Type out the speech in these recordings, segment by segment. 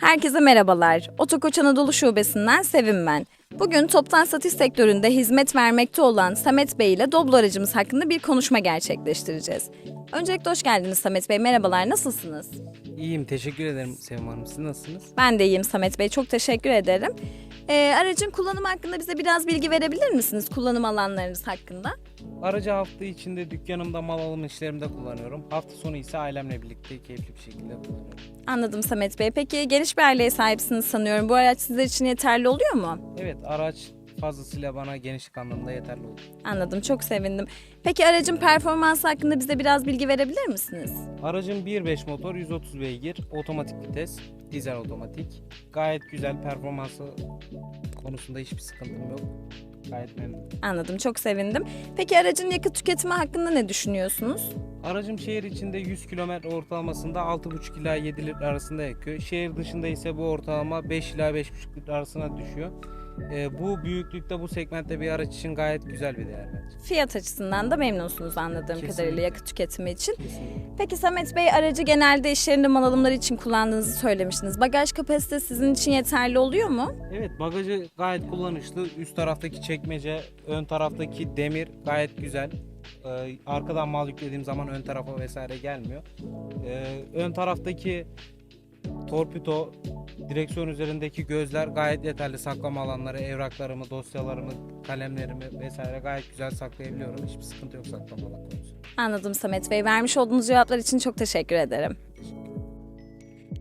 Herkese merhabalar. Otokoç Anadolu Şubesi'nden Sevim ben. Bugün toptan satış sektöründe hizmet vermekte olan Samet Bey ile Doblo aracımız hakkında bir konuşma gerçekleştireceğiz. Öncelikle hoş geldiniz Samet Bey. Merhabalar, nasılsınız? İyiyim, teşekkür ederim Sevim Hanım. Siz nasılsınız? Ben de iyiyim Samet Bey. Çok teşekkür ederim. Ee, aracın kullanımı hakkında bize biraz bilgi verebilir misiniz? Kullanım alanlarınız hakkında. Aracı hafta içinde dükkanımda mal alım işlerimde kullanıyorum. Hafta sonu ise ailemle birlikte keyifli bir şekilde kullanıyorum. Anladım Samet Bey. Peki geniş bir aileye sahipsiniz sanıyorum. Bu araç sizler için yeterli oluyor mu? Evet, araç fazlasıyla bana genişlik anlamında yeterli oldu. Anladım. Çok sevindim. Peki aracın performansı hakkında bize biraz bilgi verebilir misiniz? Aracın 1.5 motor, 130 beygir, otomatik vites, dizel otomatik. Gayet güzel performansı konusunda hiçbir sıkıntım yok. Gayet memnunum. Anladım. Çok sevindim. Peki aracın yakıt tüketimi hakkında ne düşünüyorsunuz? Aracım şehir içinde 100 km ortalamasında 6,5 ila 7 litre arasında yakıyor. Şehir dışında ise bu ortalama 5 ila 5,5 litre arasına düşüyor. Ee, bu büyüklükte bu segmentte bir araç için gayet güzel bir değer bence. Fiyat açısından da memnunsunuz anladığım Kesinlikle. kadarıyla yakıt tüketimi için. Kesinlikle. Peki Samet Bey aracı genelde iş yerinde mal alımları için kullandığınızı söylemiştiniz. Bagaj kapasitesi sizin için yeterli oluyor mu? Evet bagajı gayet kullanışlı. Üst taraftaki çekmece, ön taraftaki demir gayet güzel. Ee, arkadan mal yüklediğim zaman ön tarafa vesaire gelmiyor. Ee, ön taraftaki torpido, direksiyon üzerindeki gözler gayet yeterli. Saklama alanları, evraklarımı, dosyalarımı, kalemlerimi vesaire gayet güzel saklayabiliyorum. Hiçbir sıkıntı yok saklama alanı konusunda. Anladım Samet Bey. Vermiş olduğunuz cevaplar için çok teşekkür ederim.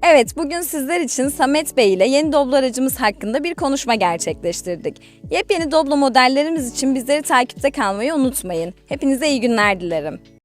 Evet, bugün sizler için Samet Bey ile yeni Doblo aracımız hakkında bir konuşma gerçekleştirdik. Yepyeni Doblo modellerimiz için bizleri takipte kalmayı unutmayın. Hepinize iyi günler dilerim.